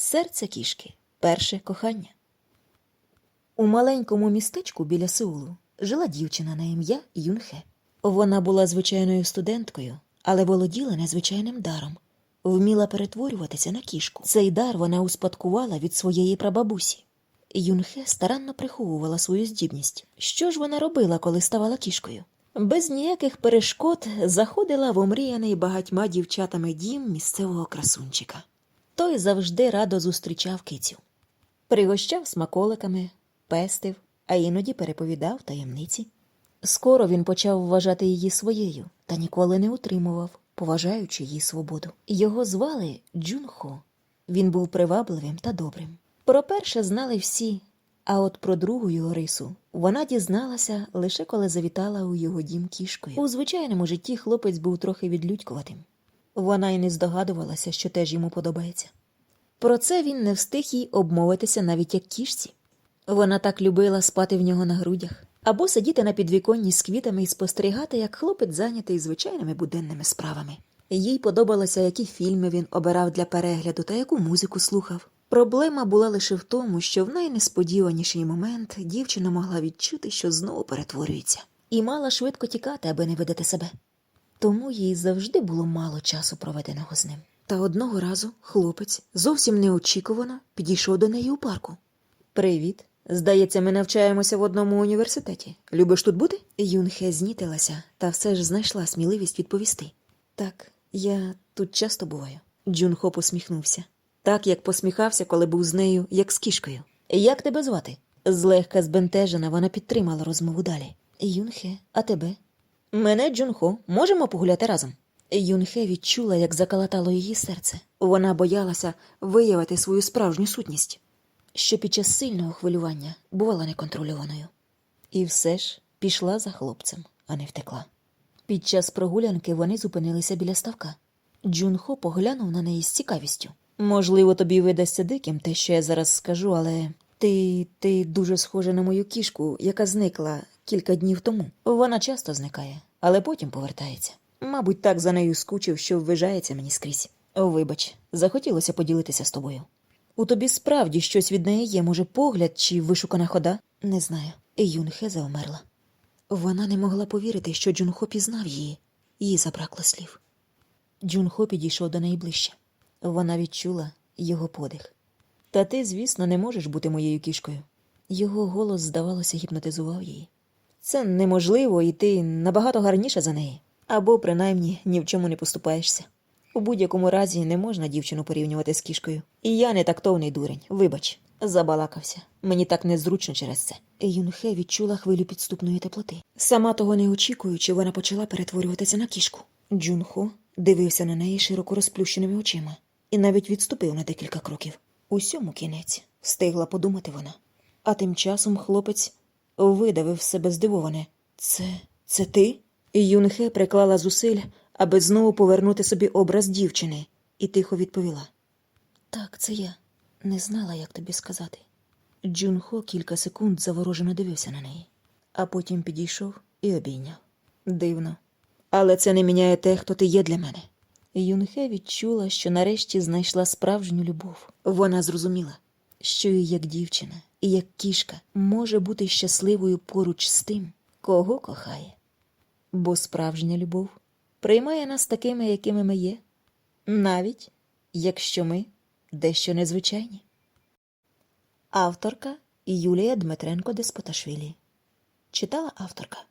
Серце кішки. Перше кохання. У маленькому містечку біля Сеулу жила дівчина на ім'я Юнхе. Вона була звичайною студенткою, але володіла незвичайним даром. Вміла перетворюватися на кішку. Цей дар вона успадкувала від своєї прабабусі. Юнхе старанно приховувала свою здібність. Що ж вона робила, коли ставала кішкою? Без ніяких перешкод заходила в омріяний багатьма дівчатами дім місцевого красунчика. Той завжди радо зустрічав кицю. Пригощав смаколиками, пестив, а іноді переповідав таємниці. Скоро він почав вважати її своєю та ніколи не утримував, поважаючи її свободу. Його звали Джунхо. Він був привабливим та добрим. Про перше знали всі, а от про другу його рису вона дізналася лише коли завітала у його дім кішкою. У звичайному житті хлопець був трохи відлюдькуватим. Вона й не здогадувалася, що теж йому подобається. Про це він не встиг їй обмовитися навіть як кішці. Вона так любила спати в нього на грудях або сидіти на підвіконні з квітами і спостерігати, як хлопець зайнятий звичайними буденними справами. Їй подобалося, які фільми він обирав для перегляду та яку музику слухав. Проблема була лише в тому, що в найнесподіваніший момент дівчина могла відчути, що знову перетворюється, і мала швидко тікати, аби не видати себе. Тому їй завжди було мало часу проведеного з ним. Та одного разу хлопець зовсім неочікувано підійшов до неї у парку. Привіт. Здається, ми навчаємося в одному університеті. Любиш тут бути? Юнхе знітилася та все ж знайшла сміливість відповісти. Так, я тут часто буваю. Джунхо посміхнувся. Так, як посміхався, коли був з нею, як з кішкою. Як тебе звати? Злегка збентежена, вона підтримала розмову далі. Юнхе, а тебе? Мене Джунхо, можемо погуляти разом. Юнхе відчула, як закалатало її серце. Вона боялася виявити свою справжню сутність, що під час сильного хвилювання бувала неконтрольованою. І все ж пішла за хлопцем, а не втекла. Під час прогулянки вони зупинилися біля ставка. Джунхо поглянув на неї з цікавістю. Можливо, тобі видасться диким те, що я зараз скажу, але ти, ти дуже схожа на мою кішку, яка зникла кілька днів тому. Вона часто зникає, але потім повертається. Мабуть, так за нею скучив, що ввижається мені скрізь. Вибач, захотілося поділитися з тобою. У тобі справді щось від неї є, може, погляд чи вишукана хода? Не знаю. Юнхе заумерла. Вона не могла повірити, що Джунхо пізнав її, їй забракло слів. Джунхо підійшов до неї ближче. Вона відчула його подих. Та ти, звісно, не можеш бути моєю кішкою. Його голос, здавалося, гіпнотизував її. Це неможливо, і ти набагато гарніша за неї, або принаймні ні в чому не поступаєшся. У будь-якому разі не можна дівчину порівнювати з кішкою. І я не тактовний дурень, вибач, забалакався. Мені так незручно через це. Юнхе відчула хвилю підступної теплоти. Сама того не очікуючи, вона почала перетворюватися на кішку. Джунхо дивився на неї широко розплющеними очима і навіть відступив на декілька кроків. Усьому кінець, встигла подумати вона. А тим часом хлопець видавив себе здивоване. Це це ти? Юнхе приклала зусиль, аби знову повернути собі образ дівчини, і тихо відповіла. Так, це я. Не знала, як тобі сказати. Джунхо кілька секунд заворожено дивився на неї, а потім підійшов і обійняв. Дивно. Але це не міняє те, хто ти є для мене. Юнхе відчула, що нарешті знайшла справжню любов. Вона зрозуміла, що і як дівчина, і як кішка може бути щасливою поруч з тим, кого кохає. Бо справжня любов приймає нас такими, якими ми є, навіть якщо ми дещо незвичайні. Авторка Юлія Дмитренко Деспоташвілі. Читала авторка.